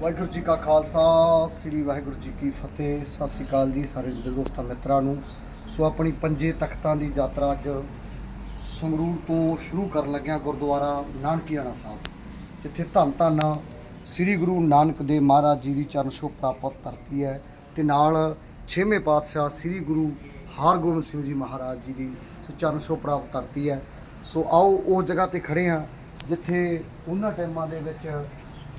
ਵਾਹਿਗੁਰੂ ਜੀ ਕਾ ਖਾਲਸਾ, ਸ੍ਰੀ ਵਾਹਿਗੁਰੂ ਜੀ ਕੀ ਫਤਿਹ। ਸਤਿ ਸ੍ਰੀ ਅਕਾਲ ਜੀ ਸਾਰੇ ਦੋਸਤਾਂ, ਮਿੱਤਰਾਂ ਨੂੰ। ਸੋ ਆਪਣੀ ਪੰਜੇ ਤਖਤਾਂ ਦੀ ਯਾਤਰਾ ਅੱਜ ਸੰਗਰੂਰ ਤੋਂ ਸ਼ੁਰੂ ਕਰਨ ਲੱਗਿਆ ਗੁਰਦੁਆਰਾ ਨਾਨਕੀਆਣਾ ਸਾਹਿਬ, ਜਿੱਥੇ ਧੰਨ ਧੰਨ ਸ੍ਰੀ ਗੁਰੂ ਨਾਨਕ ਦੇਵ ਮਹਾਰਾਜ ਜੀ ਦੀ ਚਰਨ ਛੋਹ ਪ੍ਰਾਪਤ ਧਰਤੀ ਹੈ ਤੇ ਨਾਲ ਛੇਵੇਂ ਪਾਤਸ਼ਾਹ ਸ੍ਰੀ ਗੁਰੂ ਹਰਗੋਬਿੰਦ ਸਿੰਘ ਜੀ ਮਹਾਰਾਜ ਜੀ ਦੀ ਸੋ ਚਰਨ ਛੋਹ ਪ੍ਰਾਪਤ ਧਰਤੀ ਹੈ। ਸੋ ਆਓ ਉਸ ਜਗ੍ਹਾ ਤੇ ਖੜੇ ਹਾਂ, ਜਿੱਥੇ ਉਹਨਾਂ ਟਾਈਮਾਂ ਦੇ ਵਿੱਚ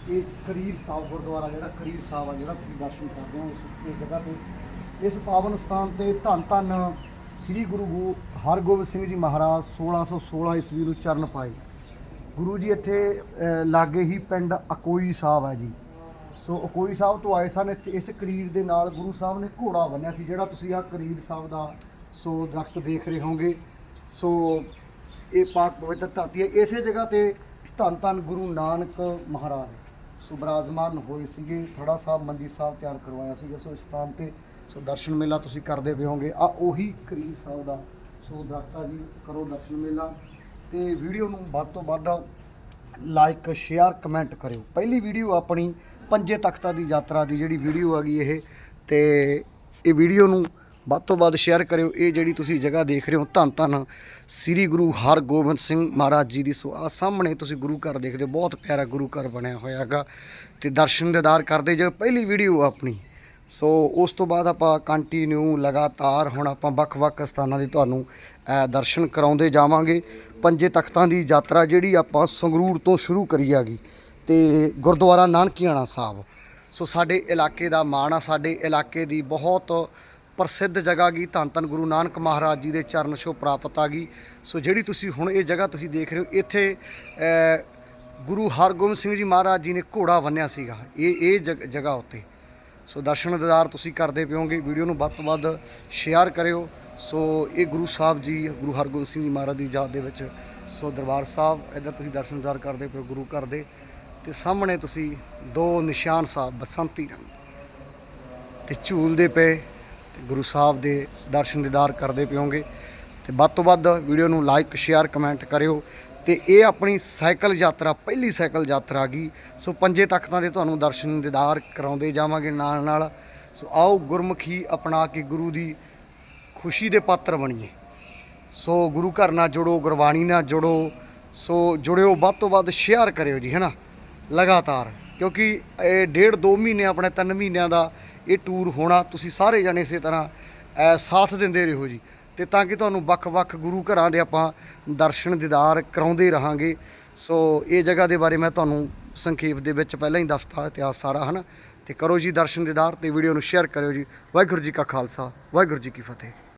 ਇਹ ਕਰੀਰ ਸਾਹਿਬ ਗੁਰਦੁਆਰਾ ਜਿਹੜਾ ਕਰੀਰ ਸਾਹਿਬ ਆ ਜਿਹੜਾ ਤੁਸੀਂ ਦਰਸ਼ਨ ਕਰਦੇ ਹੋ ਇਸ ਇਸ ਜਗ੍ਹਾ ਤੇ। ਇਸ ਪਾਵਨ ਸਥਾਨ ਤੇ ਧੰਨ ਧੰਨ ਸ੍ਰੀ ਗੁਰੂ ਗੋ- ਹਰਗੋਬਿੰਦ ਸਿੰਘ ਜੀ ਮਹਾਰਾਜ 1616 ਈਸਵੀ ਨੂੰ ਚਰਨ ਪਾਏ। ਗੁਰੂ ਜੀ ਇੱਥੇ ਅਹ, ਲਾਗੇ ਹੀ ਪਿੰਡ ਅਕੋਈ ਸਾਹਿਬ ਹੈ ਜੀ। ਸੋ ਅਕੋਈ ਸਾਹਿਬ ਤੋਂ ਆਏ ਸਨ ਇੱਥੇ ਇਸ ਕਰੀਰ ਦੇ ਨਾਲ ਗੁਰੂ ਸਾਹਿਬ ਨੇ ਘੋੜਾ ਬੰਨਿਆ ਸੀ ਜਿਹੜਾ ਤੁਸੀਂ ਆਹ ਕਰੀਰ ਸਾਹਿਬ ਦਾ ਸੋ ਦਰਖਤ ਦੇਖ ਰਹੇ ਹੋਗੇ ਸੋ ਇਹ ਪਾਕ ਪਵਿੱਤਰ ਧਰਤੀ ਹੈ। ਇਸੇ ਜਗ੍ਹਾ ਤੇ ਧੰਨ ਧੰਨ ਗੁਰੂ ਨਾਨਕ ਮਹਾਰਾਜ। ਸੋ ਬਰਾਜਮਾਨ ਹੋਏ ਸੀਗੇ ਥੜਾ ਸਾਹਿਬ ਮੰਦੀ ਸਾਹਿਬ ਤਿਆਰ ਕਰਵਾਇਆ ਸੀਗਾ, ਸੋ ਇਸ ਸਥਾਨ ਤੇ ਸੋ ਦਰਸ਼ਨ ਮੇਲਾ ਤੁਸੀਂ ਕਰਦੇ ਪਿਓਗੇ ਹੋਵੋਗੇ। ਆ ਉਹੀ ਕਰੀਰ ਸਾਹਿਬ ਦਾ ਸੋ ਦਰਖਤਾ ਜੀ, ਕਰੋ ਦਰਸ਼ਨ ਮੇਲਾ ਤੇ ਵੀਡੀਓ ਨੂੰ ਵੱਧ ਤੋਂ ਵੱਧ ਲਾਈਕ, ਸ਼ੇਅਰ, ਕਮੈਂਟ ਕਰਿਓ। ਪਹਿਲੀ ਵੀਡੀਓ ਆਪਣੀ ਪੰਜੇ ਤਖਤਾਂ ਦੀ ਯਾਤਰਾ ਦੀ ਜਿਹੜੀ ਵੀਡੀਓ ਹੈਗੀ ਇਹ ਤੇ ਇਹ ਵੀਡੀਓ ਨੂੰ ਵੱਧ ਤੋਂ ਵੱਧ ਸ਼ੇਅਰ ਕਰਿਓ। ਇਹ ਜਿਹੜੀ ਤੁਸੀਂ ਜਗ੍ਹਾ ਦੇਖ ਰਹੇ ਹੋ, ਧੰਨ ਧੰਨ ਸ੍ਰੀ ਗੁਰੂ ਹਰਗੋਬਿੰਦ ਸਿੰਘ ਮਹਾਰਾਜ ਜੀ ਦੀ। ਸੋ ਆ ਸਾਹਮਣੇ ਤੁਸੀਂ ਗੁਰੂ ਘਰ ਦੇਖਦੇ ਹੋ, ਬਹੁਤ ਪਿਆਰਾ ਗੁਰੂ ਘਰ ਬਣਿਆ ਹੋਇਆ ਹੈਗਾ ਤੇ ਦਰਸ਼ਨ ਦੇਦਾਰ ਕਰਦੇ ਜੇ। ਪਹਿਲੀ ਵੀਡੀਓ ਆਪਣੀ। ਸੋ ਉਸ ਤੋਂ ਬਾਅਦ ਆਪਾਂ ਕੰਟੀਨਿਊ ਲਗਾਤਾਰ ਹੁਣ ਆਪਾਂ ਵੱਖ-ਵੱਖ ਸਥਾਨਾਂ ਦੇ ਤੁਹਾਨੂੰ ਦਰਸ਼ਨ ਕਰਾਉਂਦੇ ਜਾਵਾਂਗੇ। ਪੰਜੇ ਤਖਤਾਂ ਦੀ ਯਾਤਰਾ ਜਿਹੜੀ ਆਪਾਂ ਸੰਗਰੂਰ ਤੋਂ ਸ਼ੁਰੂ ਕਰੀ ਹੈਗੀ ਤੇ ਗੁਰਦੁਆਰਾ ਨਾਨਕੀਆਣਾ ਸਾਹਿਬ। ਸੋ ਸਾਡੇ ਇਲਾਕੇ ਦਾ ਮਾਣ ਆ, ਸਾਡੇ ਇਲਾਕੇ ਦੀ ਬਹੁਤ ਪ੍ਰਸਿੱਧ ਜਗ੍ਹਾ ਗੀ ਧੰਨ ਧੰਨ ਗੁਰੂ ਨਾਨਕ ਮਹਾਰਾਜ ਜੀ ਦੇ ਚਰਨ ਛੋਹ ਪ੍ਰਾਪਤ ਆ ਗਈ। ਸੋ ਜਿਹੜੀ ਤੁਸੀਂ ਹੁਣ ਇਹ ਜਗ੍ਹਾ ਤੁਸੀਂ ਦੇਖ ਰਹੇ ਹੋ, ਇੱਥੇ ਗੁਰੂ ਹਰਗੋਬਿੰਦ ਸਿੰਘ ਜੀ ਮਹਾਰਾਜ ਜੀ ਨੇ ਘੋੜਾ ਵੰਨਿਆ ਸੀਗਾ, ਇਹ ਇਹ ਜਗ੍ਹਾ ਉੱਤੇ। ਸੋ ਦਰਸ਼ਨ ਦਿਦਾਰ ਤੁਸੀਂ ਕਰਦੇ ਪਿਓਗੇ ਵੀਡੀਓ ਨੂੰ ਵੱਧ ਤੋਂ ਵੱਧ ਸ਼ੇਅਰ ਕਰਿਓ। ਸੋ ਇਹ ਗੁਰੂ ਸਾਹਿਬ ਜੀ, ਗੁਰੂ ਹਰਗੋਬਿੰਦ ਸਿੰਘ ਜੀ ਮਹਾਰਾਜ ਦੀ ਯਾਦ ਦੇ ਵਿੱਚ, ਸੋ ਦਰਬਾਰ ਸਾਹਿਬ, ਇੱਧਰ ਤੁਸੀਂ ਦਰਸ਼ਨ ਦਿਦਾਰ ਕਰਦੇ ਪਿਓ ਗੁਰੂ ਘਰ ਦੇ। ਤੇ ਸਾਹਮਣੇ ਤੁਸੀਂ ਦੋ ਨਿਸ਼ਾਨ ਸਾਹਿਬ, ਬਸੰਤੀ ਰੰਗ ਤੇ ਝੂਲਦੇ ਪਏ ਗੁਰੂ ਸਾਹਿਬ ਦੇ ਦਰਸ਼ਨ ਦਿਦਾਰ ਕਰਦੇ ਪਿਓਗੇ ਤੇ ਵੱਧ ਤੋਂ ਵੱਧ ਵੀਡੀਓ ਨੂੰ ਲਾਈਕ ਸ਼ੇਅਰ ਕਮੈਂਟ ਕਰਿਓ। ਤੇ ਇਹ ਆਪਣੀ ਸਾਈਕਲ ਯਾਤਰਾ, ਪਹਿਲੀ ਸਾਈਕਲ ਯਾਤਰਾ ਗਈ। ਸੋ ਪੰਜੇ ਤਖਤਾਂ ਦੇ ਤੁਹਾਨੂੰ ਦਰਸ਼ਨ ਦਿਦਾਰ ਕਰਾਉਂਦੇ ਜਾਵਾਂਗੇ ਨਾਲ ਨਾਲ। ਸੋ ਆਓ ਗੁਰਮੁਖੀ ਅਪਣਾ ਕੇ ਗੁਰੂ ਦੀ ਖੁਸ਼ੀ ਦੇ ਪਾਤਰ ਬਣੀਏ। ਸੋ ਗੁਰੂ ਘਰ ਨਾਲ ਜੁੜੋ, ਗੁਰਬਾਣੀ ਨਾਲ ਜੁੜੋ। ਸੋ ਜੁੜਿਓ, ਵੱਧ ਤੋਂ ਵੱਧ ਸ਼ੇਅਰ ਕਰਿਓ ਜੀ ਹੈਨਾ ਲਗਾਤਾਰ। ਕਿਉਂਕਿ ਇਹ ਡੇਢ ਦੋ ਮਹੀਨੇ ਆਪਣੇ ਤਿੰਨ ਮਹੀਨਿਆਂ ਦਾ ਇਹ ਟੂਰ ਹੋਣਾ ਤੁਸੀਂ ਸਾਰੇ ਜਣੇ ਇਸੇ ਤਰ੍ਹਾਂ ਸਾਥ ਦਿੰਦੇ ਰਹੋ ਜੀ। ਤੇ ਤਾਂ ਕਿ ਤੁਹਾਨੂੰ ਵੱਖ-ਵੱਖ ਗੁਰੂ ਘਰਾਂ ਦੇ ਆਪਾਂ ਦਰਸ਼ਨ ਦੀਦਾਰ ਕਰਾਉਂਦੇ ਰਹਾਂਗੇ। ਸੋ ਇਹ ਜਗ੍ਹਾ ਦੇ ਬਾਰੇ ਮੈਂ ਤੁਹਾਨੂੰ ਸੰਖੇਪ ਦੇ ਵਿੱਚ ਪਹਿਲਾਂ ਹੀ ਦੱਸਤਾ, ਇਤਿਹਾਸ ਸਾਰਾ, ਹਨਾ? ਤੇ ਕਰੋ ਜੀ ਦਰਸ਼ਨ ਦੀਦਾਰ ਤੇ ਵੀਡੀਓ ਨੂੰ ਸ਼ੇਅਰ ਕਰਿਓ ਜੀ। ਵਾਹਿਗੁਰੂ ਜੀ ਕਾ ਖਾਲਸਾ, ਵਾਹਿਗੁਰੂ ਜੀ ਕੀ ਫਤਿਹ।